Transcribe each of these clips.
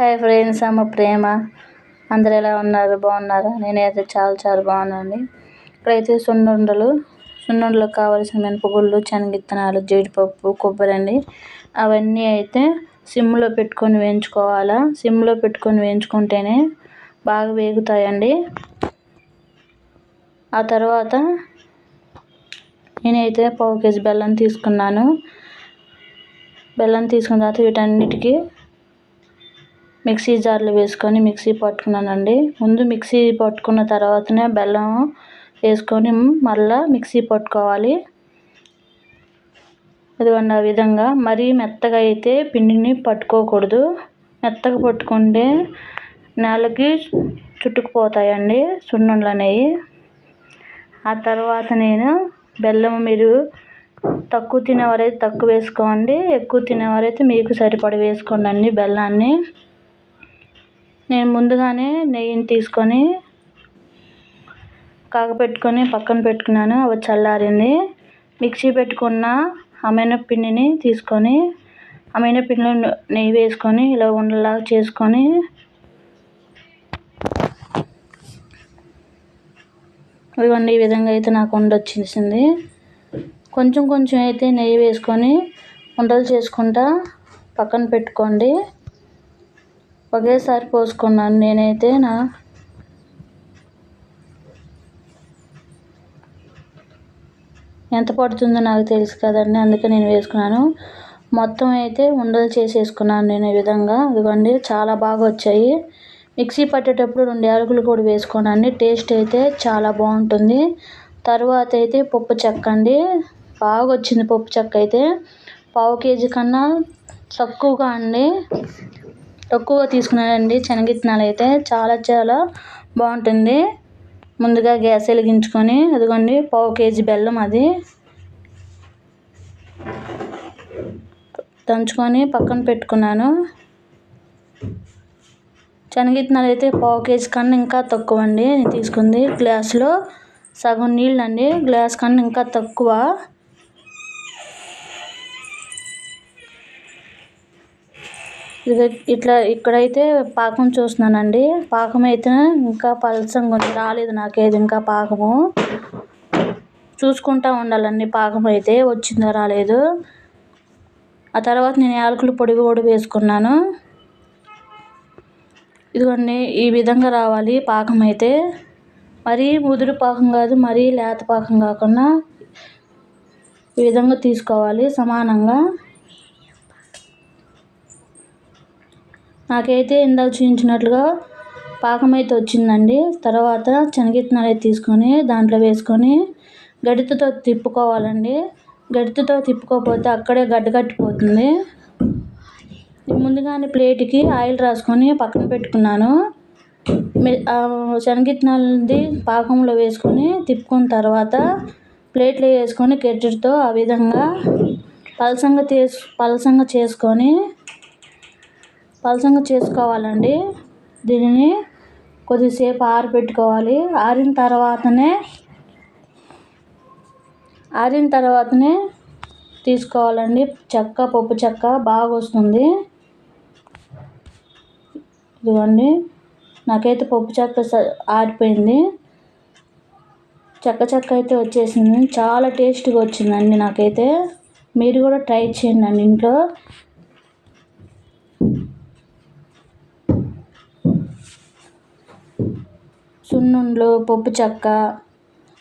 Hi friends అమ్మ ప్రేమ. అందరు ఎలా ఉన్నారు? బాగున్నారా? నేనైతే చాలా చాలా బాగున్నాను ఇక్కడైతే సున్నుండలు సున్నుండలకు కావాల్సిన మినపగుళ్ళు శనగిత్తనాలు జీడిపప్పు కొబ్బరి అండి అవన్నీ అయితే సిమ్లో పెట్టుకొని వేయించుకోవాలా? సిమ్లో పెట్టుకొని వేయించుకుంటేనే బాగా వేగుతాయండి. ఆ తర్వాత నేనైతే పావు కేజీ బెల్లం తీసుకున్నాను. బెల్లం తీసుకున్న తర్వాత వీటన్నిటికీ మిక్సీ జార్లో వేసుకొని మిక్సీ పట్టుకున్నానండి. ముందు మిక్సీ పట్టుకున్న తర్వాతనే బెల్లం వేసుకొని మళ్ళీ మిక్సీ పట్టుకోవాలి. ఇదిగోండి ఆ విధంగా. మరీ మెత్తగా అయితే పిండిని పట్టుకోకూడదు. మెత్తగా పట్టుకుంటే నేలకి చుట్టుకుపోతాయండి సున్నుండలు అనేవి ఆ తర్వాత నేను బెల్లం మీరు తక్కువ తినేవారైతే తక్కువ వేసుకోండి. ఎక్కువ తినేవారైతే మీకు సరిపడ వేసుకోండి బెల్లాన్ని. నేను ముందుగానే నెయ్యిని తీసుకొని కాగపెట్టుకొని పక్కన పెట్టుకున్నాను. అవి చల్లారింది. మిక్సీ పెట్టుకున్న అమైన పిండిని తీసుకొని అమైన పిండిలో నెయ్యి వేసుకొని ఇలా ఉండలాగా చేసుకొని ఇవన్నీ ఈ విధంగా అయితే నాకు ఉండొచ్చింది కొంచెం కొంచెం అయితే నెయ్యి వేసుకొని ఉండలు చేసుకుంటా పక్కన పెట్టుకోండి. ఒకేసారి పోసుకున్నాను. నేనైతే నా ఎంత పడుతుందో నాకు తెలుసు కదండి అందుకే నేను వేసుకున్నాను. మొత్తం అయితే ఉండలు చేసేసుకున్నాను నేను ఈ విధంగా. ఇదిగోండి చాలా బాగా వచ్చాయి. మిక్సీ పట్టేటప్పుడు రెండు యాలకులు కూడా వేసుకోనండి. టేస్ట్ అయితే చాలా బాగుంటుంది. తర్వాత అయితే పప్పు చెక్క అండి. బాగా వచ్చింది పప్పు చెక్క అయితే. పావు కేజీ కన్నా తక్కువగా అండి. తక్కువ తీసుకున్నానండి శనగిత్తనాలు అయితే. చాలా చాలా బాగుంటుంది. ముందుగా గ్యాస్ వెలిగించుకొని అదిగోండి పావు కేజీ బెల్లం అది దంచుకొని పక్కన పెట్టుకున్నాను. శనగిత్తనాలు అయితే పావు కేజీ కన్నా ఇంకా తక్కువ అండి తీసుకుంది గ్లాసులో సగం నీళ్ళు అండి గ్లాస్ కన్నా ఇంకా తక్కువ. ఇట్లా ఇక్కడైతే పాకం చూస్తున్నానండి. పాకం అయితే ఇంకా పలసంగా ఉంది. రాలేదు నాకేది ఇంకా పాకము. చూసుకుంటూ ఉండాలండి పాకం అయితే వచ్చిందో రాలేదు. ఆ తర్వాత నేను యాలకుల పొడి కూడా వేసుకున్నాను. ఇదిగోండి ఈ విధంగా రావాలి పాకం అయితే మరీ ముదురు పాకం కాదు మరీ లేత పాకం కాకుండా ఈ విధంగా తీసుకోవాలి సమానంగా. నాకైతే ఇందాక చూపించినట్లుగా పాకం అయితే వచ్చిందండి. తర్వాత శనగిత్తనాలు అయితే తీసుకొని దాంట్లో వేసుకొని గడితతో తిప్పుకోవాలండి. గడితతో తిప్పుకోకపోతే అక్కడే గడ్డగట్టిపోతుంది ముందుగానే ప్లేట్కి ఆయిల్ రాసుకొని పక్కన పెట్టుకున్నాను. శనగిత్తనాలది పాకంలో వేసుకొని తిప్పుకున్న తర్వాత ప్లేట్లో వేసుకొని గెడ్డతో ఆ విధంగా పలసంగా తీసు పలసంగా చేసుకొని పలసంగా చేసుకోవాలండి. దీనిని కొద్దిసేపు ఆరబెట్టుకోవాలి. ఆరిన తర్వాతనే ఆరిన తర్వాతనే తీసుకోవాలండి. చెక్క పప్పు చెక్క బాగా వస్తుంది. ఇదిగోండి. నాకైతే పప్పు చెక్క ఆరిపోయింది. చెక్క చెక్క అయితే వచ్చేసింది. చాలా టేస్ట్గా వచ్చిందండి నాకైతే. మీరు కూడా ట్రై చేయండి ఇంట్లో. సున్నుండలు పప్పు చెక్క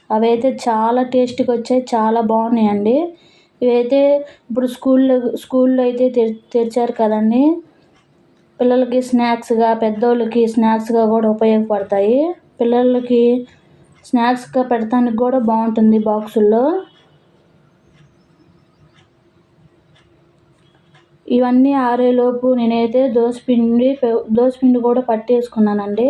అవైతే చాలా టేస్ట్గా వచ్చాయి చాలా బాగున్నాయండి. ఇవైతే ఇప్పుడు స్కూల్లో స్కూల్లో అయితే తెరిచారు కదండి. పిల్లలకి స్నాక్స్గా పెద్దోళ్ళకి స్నాక్స్గా కూడా ఉపయోగపడతాయి. పిల్లలకి స్నాక్స్గా పెడతానికి కూడా బాగుంటుంది బాక్సుల్లో. ఇవన్నీ ఆరేలోపు నేనైతే దోసపిండి దోసపిండి కూడా పట్టేసుకున్నానండి.